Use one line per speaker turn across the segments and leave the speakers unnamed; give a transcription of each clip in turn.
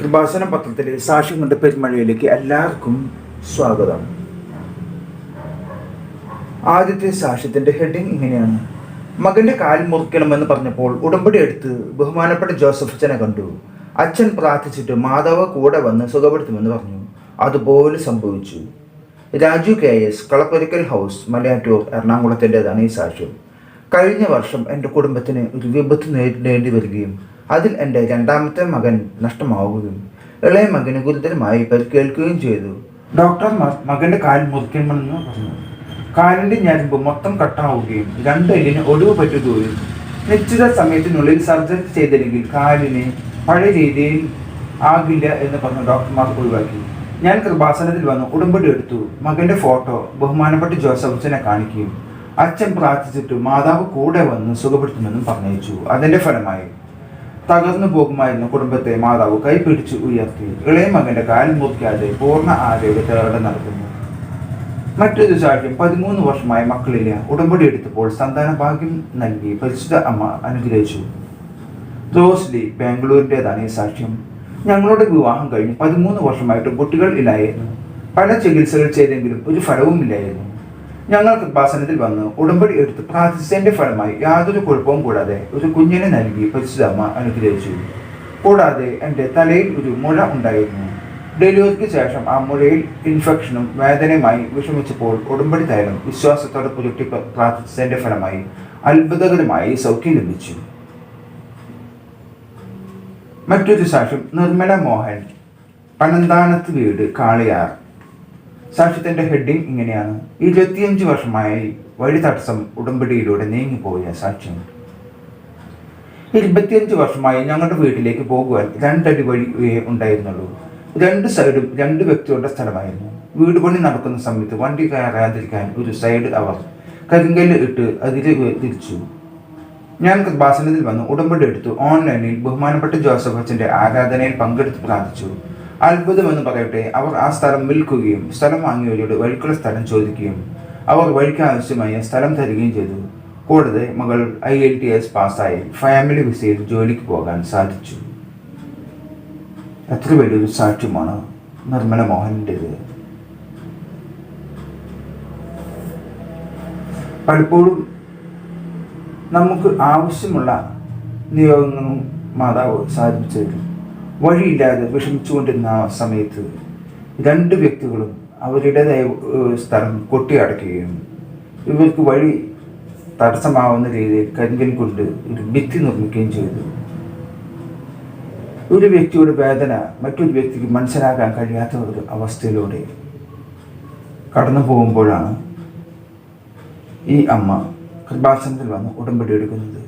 കൃപാസന പത്രത്തിലെ സാക്ഷ്യം കൊണ്ട് പെരുമഴയിലേക്ക് എല്ലാവർക്കും സ്വാഗതം. ആദ്യത്തെ സാക്ഷ്യത്തിന്റെ ഹെഡിങ് ഇങ്ങനെയാണ്. മകന്റെ കാൽ മുറിക്കണമെന്ന് പറഞ്ഞപ്പോൾ ഉടമ്പടി എടുത്ത് ബഹുമാനപ്പെട്ട ജോസഫ് അച്ഛനെ കണ്ടു. അച്ഛൻ പ്രാർത്ഥിച്ചിട്ട് മാതാവ് കൂടെ വന്ന് സുഖപ്പെടുത്തുമെന്ന് പറഞ്ഞു. അതുപോലെ സംഭവിച്ചു. Raju K S Kalapporickal house Malayattoor എറണാകുളത്തിന്റെതാണ് ഈ സാക്ഷ്യം. കഴിഞ്ഞ വർഷം എന്റെ കുടുംബത്തിന് ഒരു വിപത്ത് നേരിടേണ്ടി വരികയും അതിൽ എന്റെ രണ്ടാമത്തെ മകൻ നഷ്ടമാവുകയും ഇളയ മകന് ഗുരുതരമായി പരിക്കേൽക്കുകയും ചെയ്തു. ഡോക്ടർമാർ മകന്റെ കാൽ മുറിക്കണമെന്ന് പറഞ്ഞു. കാലിന്റെ ഞരമ്പ് മൊത്തം കട്ടാവുകയും രണ്ട് എല്ലിന് ഒടിവ് പറ്റുകയും നിശ്ചിത സമയത്തിനുള്ളിൽ സർജറി ചെയ്തില്ലെങ്കിൽ കാലിന് പഴയ രീതിയിൽ ആകില്ല എന്ന് പറഞ്ഞ ഡോക്ടർമാർ ഒഴിവാക്കി. ഞാൻ കൃപാസനത്തിൽ വന്ന് ഉടമ്പടി എടുത്തു. മകന്റെ ഫോട്ടോ ബഹുമാനപ്പെട്ട ജോസഫ്സിനെ കാണിക്കുകയും അച്ഛൻ പ്രാർത്ഥിച്ചിട്ട് മാതാവ് കൂടെ വന്ന് സുഖപ്പെടുത്തുമെന്നും പറഞ്ഞയച്ചു. അതിന്റെ ഫലമായി. തകർന്നു പോകുമായിരുന്നു കുടുംബത്തെ മാതാവ് കൈപിടിച്ച് ഉയർത്തി. ഇളയ മകന്റെ കാൽ മുറിക്കാതെ പൂർണ ആരോഗ്യത്തോടെ നടത്തുന്നു മറ്റൊരു സാക്ഷ്യം പതിമൂന്ന് വർഷമായി മക്കളില്ല. ഉടമ്പടി എടുത്തപ്പോൾ സന്താന ഭാഗ്യം നൽകി പരിശുദ്ധ അമ്മ അനുഗ്രഹിച്ചു. റോസ്ലി ബാംഗ്ലൂരിന്റെതാണ് ഈ സാക്ഷ്യം ഞങ്ങളുടെ വിവാഹം കഴിഞ്ഞ് പതിമൂന്ന് വർഷമായിട്ടും കുട്ടികൾ ഇല്ലായിരുന്നു. പല ചികിത്സകൾ ചെയ്തെങ്കിലും ഒരു ഫലവുമില്ലായിരുന്നു. ഞങ്ങൾ കൃപാസനത്തിൽ വന്ന് ഉടമ്പടി എടുത്ത് പ്രാർത്ഥിച്ചതിന്റെ ഫലമായി യാതൊരു കുഴപ്പവും കൂടാതെ ഒരു കുഞ്ഞിനെ നൽകി പരിശുദ്ധമ്മ അനുഗ്രഹിച്ചു. കൂടാതെ എന്റെ തലയിൽ ഒരു മുഴ ഉണ്ടായിരുന്നു. ഡെലിവറിക്ക് ശേഷം ആ മുഴയിൽ ഇൻഫെക്ഷനും വേദനയുമായി വിഷമിച്ചപ്പോൾ ഉടമ്പടി തൈലം വിശ്വാസത്തോടെ പുരുട്ടി പ്രാർത്ഥിച്ചതിന്റെ ഫലമായി അത്ഭുതകരമായി സൗഖ്യം ലഭിച്ചു. മറ്റൊരു സാക്ഷ്യം നിർമ്മല മോഹൻ പനന്താനത്ത് വീട് കാളിയാർ സാക്ഷ്യത്തിന്റെ ഹെഡിങ് ഇങ്ങനെയാണ്. ഇരുപത്തിയഞ്ച് വർഷമായി വഴി തടസ്സം ഉടമ്പടിയിലൂടെ നീങ്ങിപ്പോയ സാക്ഷ്യം. ഇരുപത്തിയഞ്ച് വർഷമായി ഞങ്ങളുടെ വീട്ടിലേക്ക് പോകുവാൻ രണ്ടടി വഴി ഉണ്ടായിരുന്നുള്ളൂ. രണ്ട് സൈഡും രണ്ട് വ്യക്തികളുടെ സ്ഥലമായിരുന്നു. വീട് പണി നടക്കുന്ന സമയത്ത് വണ്ടി കയറാതിരിക്കാൻ ഒരു സൈഡ് അവർ കരിങ്കല്ല് ഇട്ട് അതിൽ തിരിച്ചു. ഞാൻ കൃപാസനത്തിൽ വന്ന് ഉടമ്പടി എടുത്തു. ഓൺലൈനിൽ ബഹുമാനപ്പെട്ട ജോസഫ് അച്ഛന്റെ ആരാധനയിൽ പങ്കെടുത്ത് പ്രാർത്ഥിച്ചു. അത്ഭുതമെന്ന് പറയട്ടെ അവർ ആ സ്ഥലം വിൽക്കുകയും സ്ഥലം വാങ്ങിയവരോട് വഴിക്കുള്ള സ്ഥലം ചോദിക്കുകയും അവർ വഴിക്ക് ആവശ്യമായ സ്ഥലം തരികയും ചെയ്തു. കൂടാതെ മകൾ ഐ എൽ ടി എസ് പാസ്സായി ഫാമിലി വിസയിൽ ജോലിക്ക് പോകാൻ സാധിച്ചു. എത്ര വലിയൊരു സാക്ഷ്യമാണ് നിർമ്മല മോഹന്റെത് പലപ്പോഴും നമുക്ക് ആവശ്യമുള്ള നിയോഗങ്ങളും മാതാവ് സാധിച്ചു തരും വഴിയില്ലാതെ വിഷമിച്ചുകൊണ്ടിരുന്ന ആ സമയത്ത് രണ്ട് വ്യക്തികളും അവരുടേതായ സ്ഥലം കൊട്ടിയടക്കുകയും ഇവർക്ക് വഴി തടസ്സമാവുന്ന രീതിയിൽ കരിങ്കൽ കൊണ്ട് ഒരു ഭിത്തി നിർമ്മിക്കുകയും ചെയ്തു. ഒരു വ്യക്തിയുടെ വേദന മറ്റൊരു വ്യക്തിക്ക് മനസ്സിലാക്കാൻ കഴിയാത്ത ഒരു അവസ്ഥയിലൂടെ കടന്നു പോകുമ്പോഴാണ് ഈ അമ്മ കൃപാസനത്തിൽ വന്ന് ഉടമ്പടി എടുക്കുന്നത്.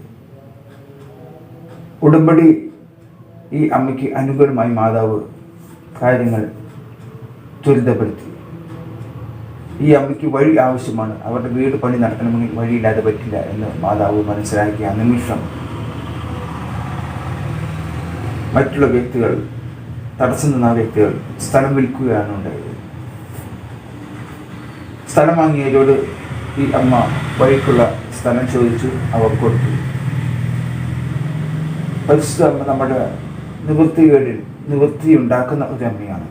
ഉടമ്പടി ഈ അമ്മയ്ക്ക് അനുകൂലമായി മാതാവ് കാര്യങ്ങൾ ത്വരിതപ്പെടുത്തി. ഈ അമ്മയ്ക്ക് വഴി ആവശ്യമാണ്. അവരുടെ വീട് പണി നടത്തണമെങ്കിൽ വഴിയില്ലാതെ പറ്റില്ല എന്ന് മാതാവ് മനസ്സിലാക്കിയ നിമിഷം മറ്റുള്ള വ്യക്തികൾ തടസ്സം നിന്ന വ്യക്തികൾ സ്ഥലം വിൽക്കുകയാണ് ഉണ്ടായത്. സ്ഥലം വാങ്ങിയവരോട് ഈ അമ്മ വഴിക്കുള്ള സ്ഥലം ചോദിച്ചു അവർ കൊടുത്തു. പരിശുദ്ധ അമ്മ നമ്മുടെ നിവൃത്തികളിൽ നിവൃത്തി ഉണ്ടാക്കുന്ന ഒരു അമ്മയാണ്.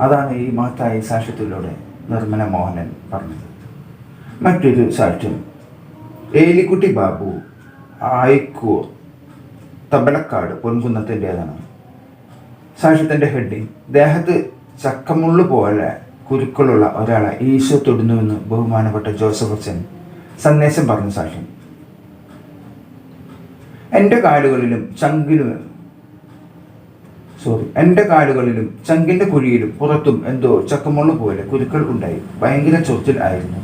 അതാണ് ഈ മഹത്തായ സാക്ഷ്യത്തിലൂടെ നിർമ്മല മോഹനൻ പറഞ്ഞത്. മറ്റൊരു സാക്ഷ്യം ഏലിക്കുട്ടി ബാബു ആയിക്കൂർ തബലക്കാട് പൊൻകുന്നത്തിന്റെതാണ്. സാക്ഷ്യത്തിന്റെ ഹെഡിങ് ദേഹത്ത് ചക്കമുള്ളു പോലെ കുരുക്കളുള്ള ഒരാളെ ഈശോ തൊടുന്നുവെന്ന് ബഹുമാനപ്പെട്ട ജോസഫ് അച്ഛൻ സന്ദേശം പറഞ്ഞ സാക്ഷ്യം. എന്റെ കാലുകളിലും ചങ്കിലും സോറി എന്റെ കാലുകളിലും ചങ്കിന്റെ കുഴിയിലും പുറത്തും എന്തോ ചക്കമുള്ള പോലെ കുരുക്കൾ ഉണ്ടായി. ഭയങ്കര ചൊറിച്ചിൽ ആയിരുന്നു.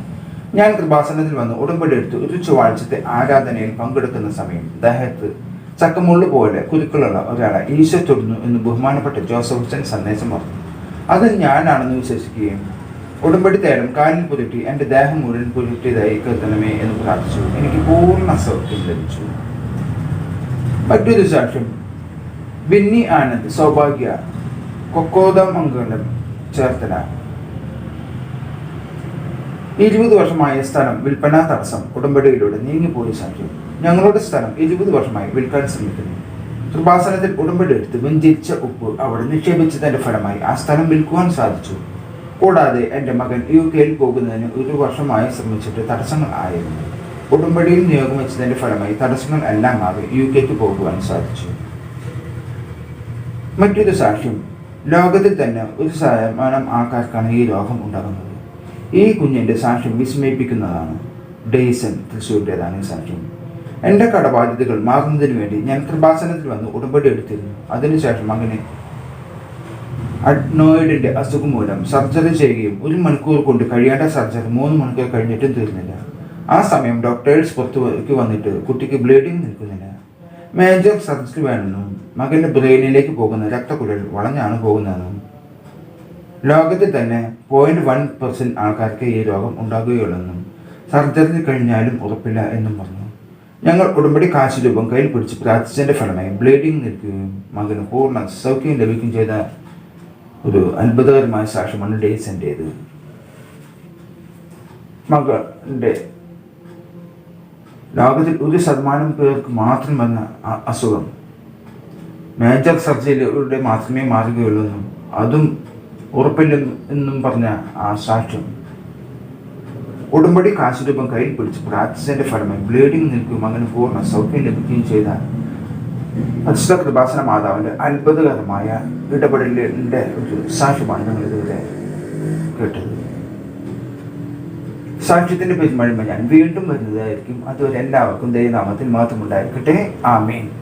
ഞാൻ കൃപാസനത്തിൽ വന്ന് ഉടമ്പടി എടുത്ത് ഒരു ചൊവ്വാഴ്ചത്തെ ആരാധനയിൽ പങ്കെടുക്കുന്ന സമയം ദേഹത്ത് ചക്കമുള്ള പോലെ കുരുക്കളുള്ള ഒരാളെ ഈശോ തൊടുന്നു എന്ന് ബഹുമാനപ്പെട്ട ജോസഫ് ഹുസൻ സന്ദേശം പറഞ്ഞു. അത് ഞാനാണെന്ന് വിശ്വസിക്കുകയും ഉടമ്പടി തേടം കാലിൽ പുരട്ടി എന്റെ ദേഹം മുഴുവൻ പുരട്ടിയതായി കരുതണമേ എന്ന് പ്രാർത്ഥിച്ചു. എനിക്ക് പൂർണ സൗഖ്യം ലഭിച്ചു. മറ്റൊരു സാക്ഷ്യം ബിന്നി ആനന്ദ് സൗഭാഗ്യ കൊക്കോദമംഗലം ചേർത്തല. ഇരുപത് വർഷമായ സ്ഥലം വിൽപ്പന തടസ്സം ഉടമ്പടിയിലൂടെ നീങ്ങിപ്പോയ സാധ്യം ഞങ്ങളുടെ സ്ഥലം ഇരുപത് വർഷമായി വിൽക്കാൻ ശ്രമിക്കുന്നു. കൃപാസനത്തിൽ ഉടമ്പടി എടുത്ത് വിഞ്ചിരിച്ച ഉപ്പ് അവിടെ നിക്ഷേപിച്ചതിന്റെ ഫലമായി ആ സ്ഥലം വിൽക്കുവാൻ സാധിച്ചു. കൂടാതെ എന്റെ മകൻ യു കെയിൽ പോകുന്നതിന് ഒരു വർഷമായി ശ്രമിച്ചിട്ട് തടസ്സങ്ങൾ ആയിരുന്നു. ഉടമ്പടിയിൽ നിയോഗം വെച്ചതിന്റെ ഫലമായി തടസ്സങ്ങൾ എല്ലാം മാറി യു കെക്ക് പോകുവാൻ സാധിച്ചു. മറ്റൊരു സാക്ഷ്യം. ലോകത്തിൽ തന്നെ ഒരു ശതമാനം ആൾക്കാർക്കാണ് ഈ രോഗം ഉണ്ടാകുന്നത്. ഈ കുഞ്ഞിന്റെ സാക്ഷ്യം വിസ്മയിപ്പിക്കുന്നതാണ്. ഡെയ്സൺ തൃശ്ശൂരിന്റെതാണ് ഈ സാക്ഷ്യം. എന്റെ കടബാധ്യതകൾ മാറുന്നതിന് വേണ്ടി ഞാൻ കൃപാസനത്തിൽ വന്ന് ഉടമ്പടി എടുത്തിരുന്നു. അതിനുശേഷം അങ്ങനെ അഡ്നോയിഡിന്റെ അസുഖം മൂലം സർജറി ചെയ്യുകയും ഒരു മണിക്കൂർ കൊണ്ട് കഴിയേണ്ട സർജറി മൂന്ന് മണിക്കൂർ കഴിഞ്ഞിട്ടും തീർന്നില്ല. ആ സമയം ഡോക്ടേഴ്സ് പുറത്തേക്ക് വന്നിട്ട് കുട്ടിക്ക് ബ്ലീഡിംഗ് നിൽക്കുന്നില്ല. മേജർ സർജറി വേണമെന്നും മകന്റെ ബ്രെയിനിലേക്ക് പോകുന്ന രക്തക്കുഴൽ വളഞ്ഞാണ് പോകുന്നതെന്നും. ലോകത്തിൽ തന്നെ പോയിന്റ് വൺ പെർസെന്റ് ആൾക്കാർക്ക് ഈ രോഗം ഉണ്ടാകുകയുള്ളെന്നും സർജറി കഴിഞ്ഞാലും ഉറപ്പില്ല എന്നും പറഞ്ഞു. ഞങ്ങൾ ഉടമ്പടി കാശ് രൂപം കയ്യിൽ പിടിച്ച് പ്രാർത്ഥിച്ചതിന്റെ ഫലമായി ബ്ലീഡിംഗ് നിൽക്കുകയും മകന് പൂർണ സൗഖ്യം ലഭിക്കുകയും ചെയ്ത ഒരു അത്ഭുതകരമായ സാക്ഷ്യമാണ് ഡേയ്സിന്റേത് മകളുടെ ലോകത്തിൽ ഒരു ശതമാനം പേർക്ക് മാത്രം വന്ന അസുഖം. മേജർ സർജറിയിലൂടെ മാത്രമേ മാറുകയുള്ളൂ എന്നും അതും ഉറപ്പില്ലെന്നും എന്നും പറഞ്ഞ ആ സാക്ഷ്യം. ഉടമ്പടി കാശ് രൂപം കയ്യിൽ പിടിച്ച് പ്രാർത്ഥിച്ചതിന്റെ ഫലമായി ബ്ലീഡിംഗ് നിൽക്കുകയും അങ്ങനെ പൂർണ സൗഖ്യം ലഭിക്കുകയും ചെയ്ത പരിശുദ്ധ കൃപാസന മാതാവിന്റെ അത്ഭുതകരമായ ഇടപെടലിന്റെ ഒരു സാക്ഷ്യമാണ് ഞങ്ങൾ ഇതുവരെ കേട്ടത്. സാക്ഷ്യത്തിന്റെ പെരുമഴിമ ഞാൻ വീണ്ടും വരുന്നതായിരിക്കും. അതുവരെ എല്ലാവർക്കും ദൈവനാമത്തിൽ മാത്രമുണ്ടായിരിക്കട്ടെ. ആമേൻ.